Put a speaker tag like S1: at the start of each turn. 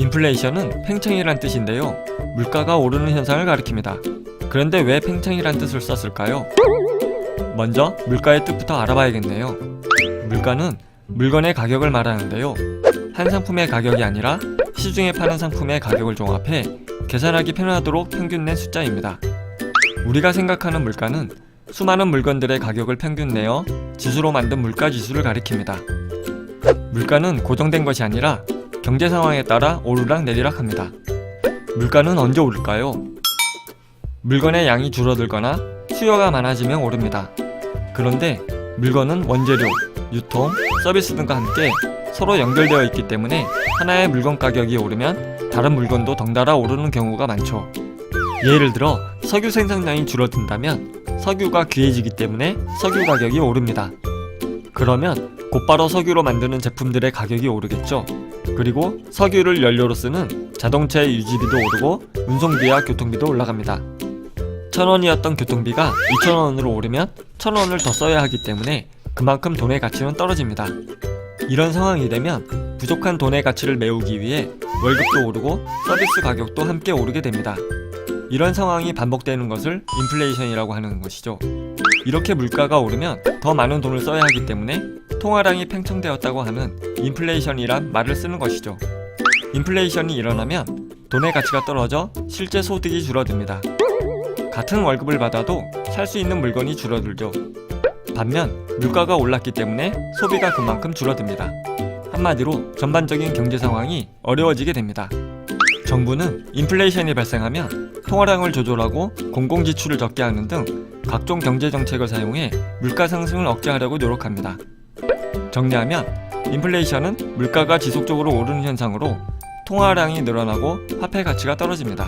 S1: 인플레이션은 팽창이란 뜻인데요. 물가가 오르는 현상을 가리킵니다. 그런데 왜 팽창이란 뜻을 썼을까요? 먼저 물가의 뜻부터 알아봐야겠네요. 물가는 물건의 가격을 말하는데요. 한 상품의 가격이 아니라 시중에 파는 상품의 가격을 종합해 계산하기 편하도록 평균 낸 숫자입니다. 우리가 생각하는 물가는 수많은 물건들의 가격을 평균 내어 지수로 만든 물가 지수를 가리킵니다. 물가는 고정된 것이 아니라 경제 상황에 따라 오르락 내리락 합니다. 물가는 언제 오를까요? 물건의 양이 줄어들거나 수요가 많아지면 오릅니다. 그런데 물건은 원재료, 유통, 서비스 등과 함께 서로 연결되어 있기 때문에 하나의 물건 가격이 오르면 다른 물건도 덩달아 오르는 경우가 많죠. 예를 들어 석유 생산량이 줄어든다면 석유가 귀해지기 때문에 석유 가격이 오릅니다. 그러면 곧바로 석유로 만드는 제품들의 가격이 오르겠죠. 그리고 석유를 연료로 쓰는 자동차의 유지비도 오르고 운송비와 교통비도 올라갑니다. 천 원이었던 교통비가 2천 원으로 오르면 천 원을 더 써야 하기 때문에 그만큼 돈의 가치는 떨어집니다. 이런 상황이 되면 부족한 돈의 가치를 메우기 위해 월급도 오르고 서비스 가격도 함께 오르게 됩니다. 이런 상황이 반복되는 것을 인플레이션이라고 하는 것이죠. 이렇게 물가가 오르면 더 많은 돈을 써야 하기 때문에 통화량이 팽창되었다고 하는 인플레이션이란 말을 쓰는 것이죠. 인플레이션이 일어나면 돈의 가치가 떨어져 실제 소득이 줄어듭니다. 같은 월급을 받아도 살 수 있는 물건이 줄어들죠. 반면 물가가 올랐기 때문에 소비가 그만큼 줄어듭니다. 한마디로 전반적인 경제 상황이 어려워지게 됩니다. 정부는 인플레이션이 발생하면 통화량을 조절하고 공공 지출을 적게 하는 등 각종 경제 정책을 사용해 물가 상승을 억제하려고 노력합니다. 정리하면 인플레이션은 물가가 지속적으로 오르는 현상으로 통화량이 늘어나고 화폐 가치가 떨어집니다.